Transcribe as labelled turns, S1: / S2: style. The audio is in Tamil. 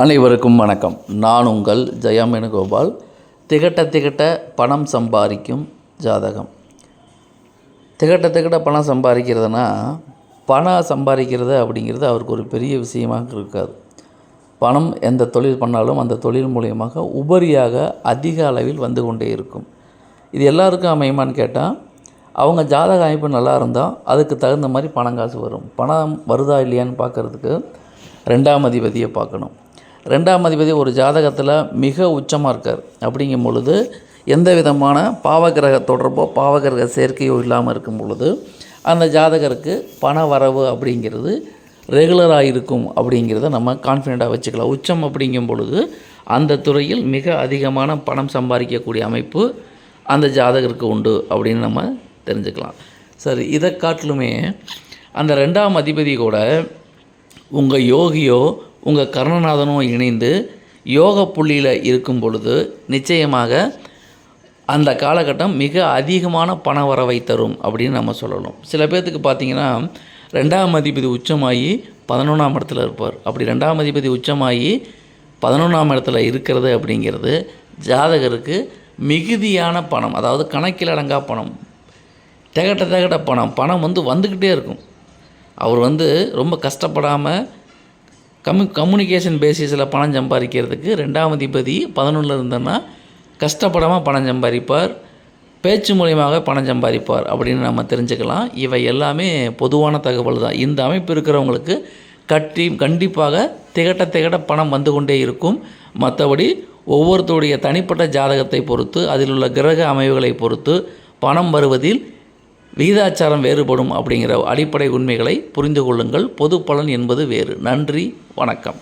S1: அனைவருக்கும் வணக்கம். நான் உங்கள் ஜெயமேனுகோபால். திகட்ட திகட்ட பணம் சம்பாதிக்கும் ஜாதகம். திகட்ட திகட்ட பணம் சம்பாதிக்கிறதுனா பணம் சம்பாதிக்கிறது அப்படிங்கிறது அவருக்கு ஒரு பெரிய விஷயமாக இருக்காது. பணம் எந்த தொழில் பண்ணாலும் அந்த தொழில் மூலியமாக உபரியாக அதிக அளவில் வந்து கொண்டே இருக்கும். இது எல்லாருக்கும் அமையுமான்னு கேட்டால் அவங்க ஜாதக அமைப்பு நல்லா இருந்தால் அதுக்கு தகுந்த மாதிரி பணம் காசு வரும். பணம் வருதா இல்லையான்னு பார்க்குறதுக்கு ரெண்டாம் அதிபதியை பார்க்கணும். ரெண்டாம் அதிபதி ஒரு ஜாதகத்தில் மிக உச்சமாக இருக்கார். அப்படிங்கும் பொழுது எந்த விதமான பாவகிரக தொடர்போ பாவகிரக சேர்க்கையோ இல்லாமல் இருக்கும் பொழுது அந்த ஜாதகருக்கு பண வரவு அப்படிங்கிறது ரெகுலராக இருக்கும் அப்படிங்கிறத நம்ம கான்ஃபிடெண்ட்டாக வச்சுக்கலாம். உச்சம் அப்படிங்கும் பொழுது அந்த துறையில் மிக அதிகமான பணம் சம்பாதிக்கக்கூடிய அமைப்பு அந்த ஜாதகருக்கு உண்டு அப்படின்னு நம்ம தெரிஞ்சுக்கலாம். சரி இதை காட்டிலுமே அந்த ரெண்டாம் அதிபதி கூட உங்கள் யோகியோ உங்கள் கர்ணநாதனும் இணைந்து யோக புள்ளியில் இருக்கும் பொழுது நிச்சயமாக அந்த காலகட்டம் மிக அதிகமான பண வரவை தரும் அப்படின்னு நம்ம சொல்லலாம் சில பேர்த்துக்கு பார்த்தீங்கன்னா ரெண்டாம் அதிபதி உச்சமாகி பதினொன்றாம் இடத்துல இருப்பார். அப்படி ரெண்டாம் அதிபதி உச்சமாகி பதினொன்றாம் இடத்துல இருக்கிறது அப்படிங்கிறது ஜாதகருக்கு மிகுதியான பணம். அதாவது கணக்கில் அடங்கா பணம். திகட்ட திகட்ட பணம். பணம் வந்து வந்துக்கிட்டே இருக்கும். அவர் வந்து ரொம்ப கஷ்டப்படாமல் கம்யூ கம்யூனிகேஷன் பேசிஸில் பணம் சம்பாதிக்கிறதுக்கு ரெண்டாம் அதிபதி பதினொன்றில் இருந்தோன்னா கஷ்டப்படாமல் பணம் சம்பாதிப்பார் பேச்சு மூலியமாக பணம் சம்பாதிப்பார் அப்படின்னு நம்ம தெரிஞ்சுக்கலாம். இவை எல்லாமே பொதுவான தகவல் தான். இந்த அமைப்பு இருக்கிறவங்களுக்கு கட்டி கண்டிப்பாக திகட்ட திகட்ட பணம் வந்து கொண்டே இருக்கும். மற்றபடி ஒவ்வொருத்தருடைய தனிப்பட்ட ஜாதகத்தை பொறுத்து அதில் உள்ள கிரக அமைவுகளை பொறுத்து பணம் வருவதில் விகிதாச்சாரம் வேறுபடும் அப்படிங்கிற அடிப்படை உண்மைகளை புரிந்து கொள்ளுங்கள். பொது பலன் என்பது வேறு. நன்றி. வணக்கம்.